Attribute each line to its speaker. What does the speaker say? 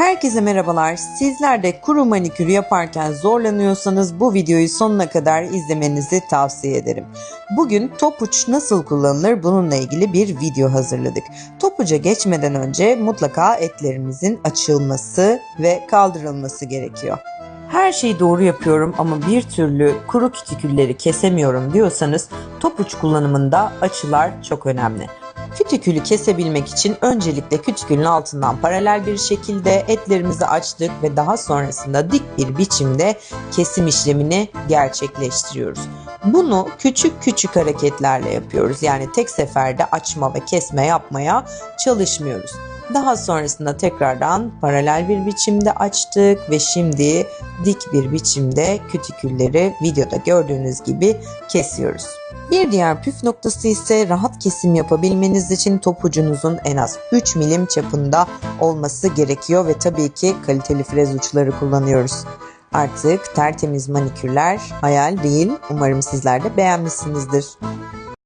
Speaker 1: Herkese merhabalar. Sizler de kuru manikür yaparken zorlanıyorsanız bu videoyu sonuna kadar izlemenizi tavsiye ederim. Bugün topuç nasıl kullanılır bununla ilgili bir video hazırladık. Topuca geçmeden önce mutlaka etlerimizin açılması ve kaldırılması gerekiyor. Her şeyi doğru yapıyorum ama bir türlü kuru kütükülleri kesemiyorum diyorsanız topuç kullanımında açılar çok önemli. Kütükülü kesebilmek için öncelikle kütükülün altından paralel bir şekilde etlerimizi açtık ve daha sonrasında dik bir biçimde kesim işlemini gerçekleştiriyoruz. Bunu küçük küçük hareketlerle yapıyoruz. Yani tek seferde açma ve kesme yapmaya çalışmıyoruz. Daha sonrasında tekrardan paralel bir biçimde açtık ve şimdi dik bir biçimde kütükülleri videoda gördüğünüz gibi kesiyoruz. Bir diğer püf noktası ise rahat kesim yapabilmeniz için topucunuzun en az 3 milim çapında olması gerekiyor ve tabii ki kaliteli frez uçları kullanıyoruz. Artık tertemiz manikürler hayal değil. Umarım sizler de beğenmişsinizdir.